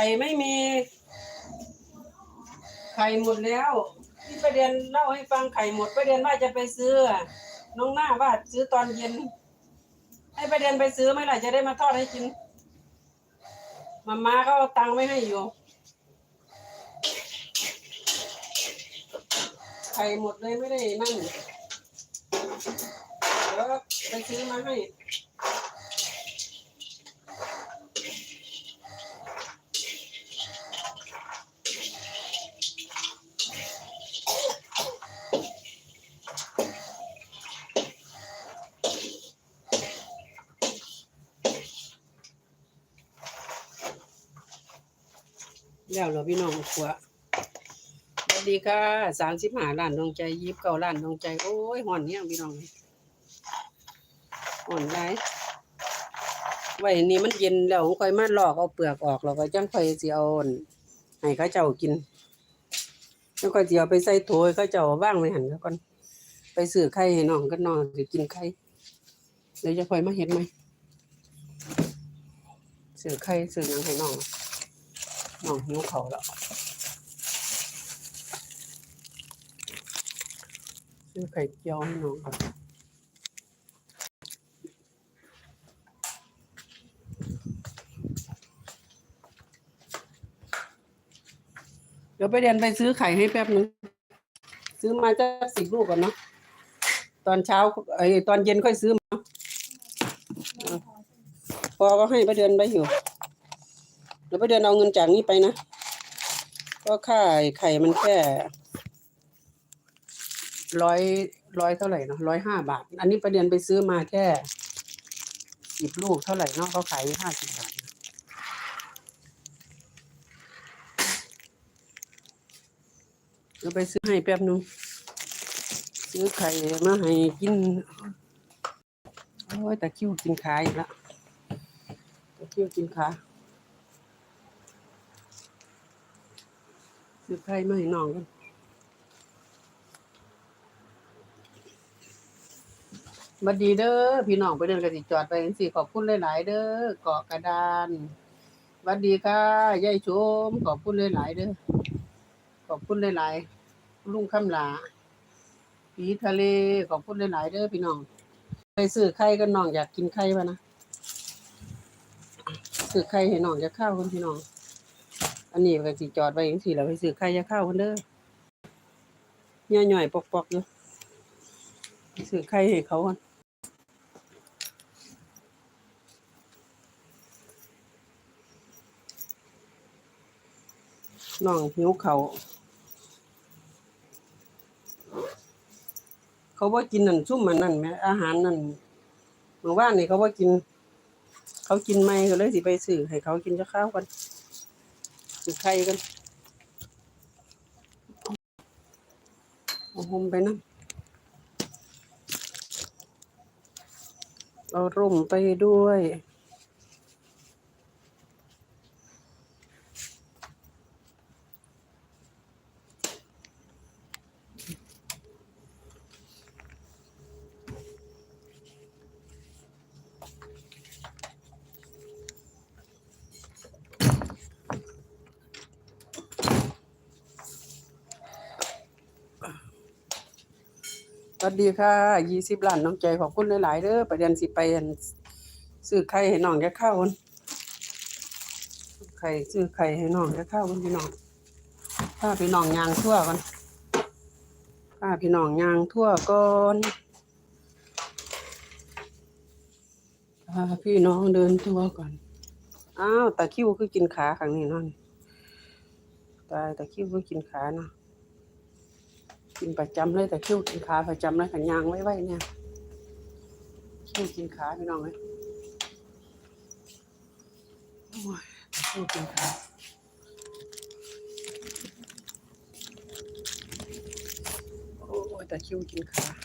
ข่ไม่มี ไข่หมดแล้วที่ประเด็นเล่าให้ฟังไข่หมดประเด็นว่าจะไปซื้อ น้องหน้าว่าซื้อตอนเย็น ให้ประเด็นไปซื้อไหมล่ะจะได้มาทอดให้กินมาม่าเขาเอาตังค์ไว้ให้อยู่ ไข่หมดเลยไม่ได้นั่นเดี๋ยวไปซื้อมาให้ แล้วเหรอพี่น้องขัวสวัสดีค่ะสามสิบห้าล้านดวงใจยิบเก้าล้านดวงใจ โอ้ยห่อนเนี่ยพี่น้องห่อนไรไว้นี่มันเย็นแล้วค่อยมาลอกเอาเปลือกออกแล้วก็จังค่อยสิเอาอั่นให้ข้าเจ้ากินจังค่อยสิเอาไปใส่โถให้เข้าเจ้าว่างไว้หันแล้วก่อนไปซื้อไข่ให้น้องก็นองสิกินไข่เดี๋ยวจะค่อยมาเฮ็ดไหมซื้อไข่ซื้อยังให้น้อง น้องหิวเขาแล้วซื้อไข่เจียวให้น้องครับเดี๋ยวไปเรียนไปซื้อไข่ให้แป๊บนึง ซื้อมาจะสิบลูกก่อนเนาะตอนเช้าไอ้ตอนเย็นค่อยซื้อมา พอก็ให้ไปเดือนไปอยู่ ดี๋ยวไปเดือนเอาเงินจากนี้ไปนะก็ค่าไข่มันแค่ร้อยร้อยเท่าไหร่เนาะร้อยห้าบาท อันนี้ประเด็นไปซื้อมาแค่สิบลูกเท่าไหร่เนาะเขาขายห้าสิบบาทเดี๋ยวไปซื้อให้แป๊บนึงซื้อไข่มาให้กินโอ้ยแต่คิ้วกินขาอีกแล้วแต่คิ้วกินขา ซื้อไข่มาให้น้องกันบัดดีเด้อพี่น้องไปเดินกระติจอดไปจังสี่ขอบคุณหลายๆเด้อเกาะกระดานบัดดีค่ะยายชมขอบคุณหลายๆเด้อขอบคุณหลายๆลุงคำหลาผีทะเลขอบคุณหลายๆเด้อพี่น้องไปซื้อไข่กันน้องอยากกินไข่ปะนะซื้อไข่ให้น้องจะข้าวกันพี่น้อง อันนี้ก็สิจอดไว้จังซี่แหล้วไปซื้อไข่ยาข้าวเพิ่นเด้อย่อยๆปอกๆอยู่ซื้อไข่ให้เขาก่อนน้องหิวเขา เขาบ่กินนั่นซุ่มมันนั่นแหมอาหารนั่นเมื่อวานนี่เขาบ่กิน เขากินไม่ก็เลยสิไปซื้อให้เขากินจะข้าวก่อน ไข่กันเอาห่มไปนะเอาร่มไปด้วย สวัสดีค่ะยี่สิบล้านน้องใจขอบคุณหลาย ๆเด้อประเด็นสิไปอันซื้อไข่ให้น้องแกข้าวคนไข่ซื้อไข่ให้น้องแกข้าวพี่น้องพาพี่น้องยางทั่วกันพาพี่น้องยางทั่วก่อนพาพี่น้องเดินทั่วก่อนอ้าวตาคิ้วคือกินขาข้างนี้นั่นตายตาคิ้วคือกินขาเนาะ กินประจำเลยแต่คิ้วกินขาประจำเลยขันยางไว้ไว้เนี่ยคิ้วกินขาพี่น้องเลยโอ้ยคิ้วกินขาโอ้ยแต่คิ้วกินขา